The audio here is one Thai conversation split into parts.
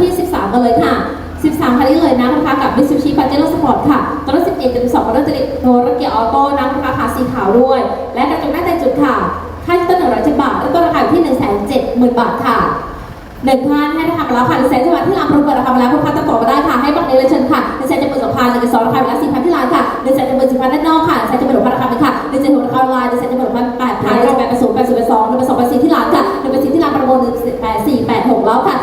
ที่ 13 กันเลยค่ะ 13 คันนี้เลยนะคะกับ Mitsubishi Pajero Sport ค่ะตัวละ11จุด2รถติดโนรถเกียร์ออโต้นะนะคะขาสีขาวด้วย และกระจกหน้าแต่จุดค่ะ ค่าต้นหนึ่งร้อยเจ็ดบาทและต้นราคาที่ 1 7 0 0 0 0 บาทค่ะหนึ่งพันให้ราคาไปแล้วค่ะหนึ่งแสนจังหวัดที่ร้านประกวดราคาไปแล้วคุณค้าติดต่อมาได้ค่ะ ให้บัตรในเลยเชิญค่ะหนึ่งแสนจะหมื่นสองพันหนึ่งแสนสองราคาไปแล้วสี่พันที่ร้านค่ะหนึ่งแสนจะหมื่นสี่พันด้านนอกค่ะหนึ่งแสนจะหมื่นหกพันราคาไปค่ะหนึ่งแสนหกราคาออนไลน์หนึ่งแสนจะหมื่นหกพันแปดพันหนึ่งแสนแปดศูนย์แปดศูนย์แปดสองหนึ่งแปดสองแปดสี่ที่ร้านค่ะหนึ่งแปดสี่ที่ร้านประมูลหนึ่งแปดสี่แปดหกแล้วค่ะ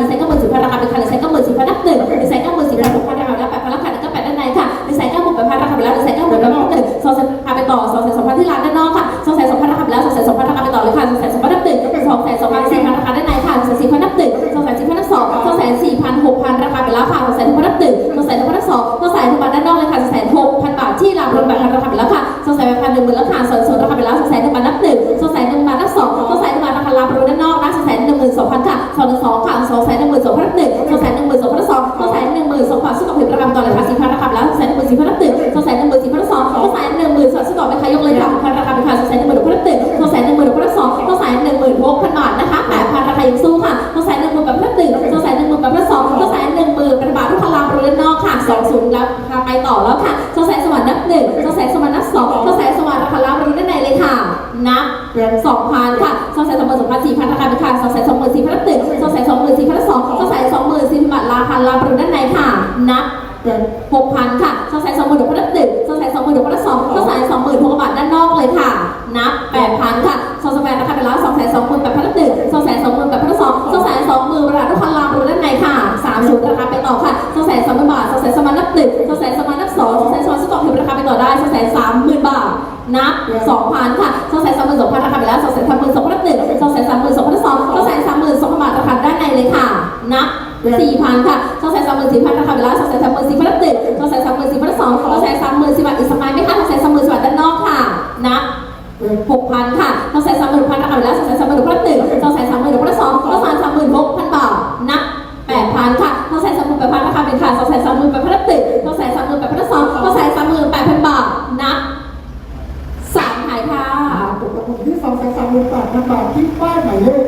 สนหมื่นสี่พันหนึ่งแสนเก้าหมื่นสี่พันราคาไปค่ะหนึ่งแสนเก้าหมื่นสี่พันนับหนึ่งหนึ่งแสนเก้าหมื่นสี่พันหกพันราคาแล้วแปดพันแล้วค่ะหนึ่งเก้าแปดด้านในค่ะหนึ่งแสนเก้าหมื่นแปดพันราคาไปแล้วหนึ่งแสนเก้าหมื่นแปดพันหนึ่งสองแสนพาไปต่อสองแสนสองพันที่ร้านด้านนอกค่ะสองแสนสองพันราคาไปแล้วสองแสนสองพันราคาไปต่อเลยค่ะสองแสนสองพันนับหนึ่งสองแสนสองพันสี่พันราคาด้านในค่ะสองแสนสี่พันนับหนึ่งสองแสนสี่พันนับสองสองแสนสี่พันหกพันราคาไปแล้วค่ะสองแสนหกพันนับหนึ่งสองแสนหกพันนับสองสองแสนหกพันด้านนอกเลยค่ะสองแสนหกพันบาทที่ร้านรถแบบพันราคาไปแล้วค่ะสองแสนแปดพันหนึ่งหมื่นแล้วค่ะส่วนส่วนราคาไปแล้วสองแสนหนึ่งพันนับหนึ่งสองแสนหนึ่งพันนับสองสองแสนหนึ่งพันราคาลาบรถด้านนอกนะสองแสนหนึ่งหมื่นสองพันค่ะสองหนึ่งสองค่ะ งแสนหนึ่งหมื่นสองพันหนึ่งสองแสนหนึ่งหมื่นสองพันสองสองแสนหนึ่งหมื่นสองพันสุดต่อผิดราคาไปต่อเลยค่ะสี่พันราคาแล้วสองแสนหนึ่งหมื่นสี่พันนับหนึ่งสองแสนหนึ่งหมื่นสี่พันสองสองแสนหนึ่งหมื่นสองสุดต่อไปค่ะยกเลยค่ะพันราคาไปค่ะสองแสนหนึ่งหมื่นหกพันนับหนึ่งสองแสนหนึ่งหมื่นหกพันสองสองแสนหนึ่งหมื่นหกพันบาทนะคะแปดพันราคายังสู้ค่ะสองแสนหนึ่งหมื่นแบบนับหนึ่งสองแสนหนึ่งหมื่นแบบนับสองสองแสนหนึ่งหมื่นเป็นบาททุกพลังบริเวณนอกค่ะสองศูนย์แล้วพาไปต่อแล้วค่ะสองแสนสวรรค์นับหนึ่งสองแสนสวรรค์นับสองสองแสนสวรรค์ราคาลาบริเวณด้านในเลยค่ะนับสองพันค่ะ สี่พันราคาเป็นค่ะสองแสนสองหมื่นสี่พันนับหนึ่งสองแสนสองหมื่นสี่พันนับสองสองแสนสองหมื่นสี่พันบาทราคาลาบริเวณด้านในค่ะ นับหกพันค่ะสองแสนสองหมื่นหกพันนับหนึ่งสองแสนสองหมื่นหกพันนับสองสองแสนสองหมื่นหกบาทด้านนอกเลยค่ะ นับแปดพันค่ะสองแสนราคาไปแล้วสองแสนสองหมื่นแปดพันนับหนึ่งสองแสนสองหมื่นแปดพันนับสองสองแสนสองหมื่นบาททุกพันลาบริเวณด้านในค่ะสามศูนย์ราคาไปต่อค่ะสองแสนสองหมื่นบาทสองแสนสองพันนับหนึ่งสองแสนสองพันนับสองสองแสนสองพันสต็อกผิดราคาไปต่อได้สองแสนสามหมื่นบาทนับสองพันค่ะสองแสนสามหมื่นสองพันราคาไปแล้วสองแสนสามหมื่น สี่พันค่ะสองแสนสามหมื่นสี่พันนะคะเวลาสองแสนสามหมื่นสี่พันตึกสองแสนสามหมื่นสี่พันสองสองแสนสามหมื่นสี่บาทอีกสมัยไหมคะสองแสนสามหมื่นสี่บาทด้านนอกค่ะนะหกพันค่ะสองแสนสามหมื่นพันนะคะเวลาสองแสนสามหมื่นพันตึกสองแสนสามหมื่นพันสองสองแสนสามหมื่นหกพันบาทนะแปดพันค่ะสองแสนสามหมื่นแปดพันนะคะเป็นค่ะสองแสนสามหมื่นแปดพันตึกสองแสนสามหมื่นแปดพันสองสองแสนสามหมื่นแปดพันบาทนะสามหายค่ะตกลงที่สองแสนสามหมื่นแปดพันบาทที่ป้ายหมายเลข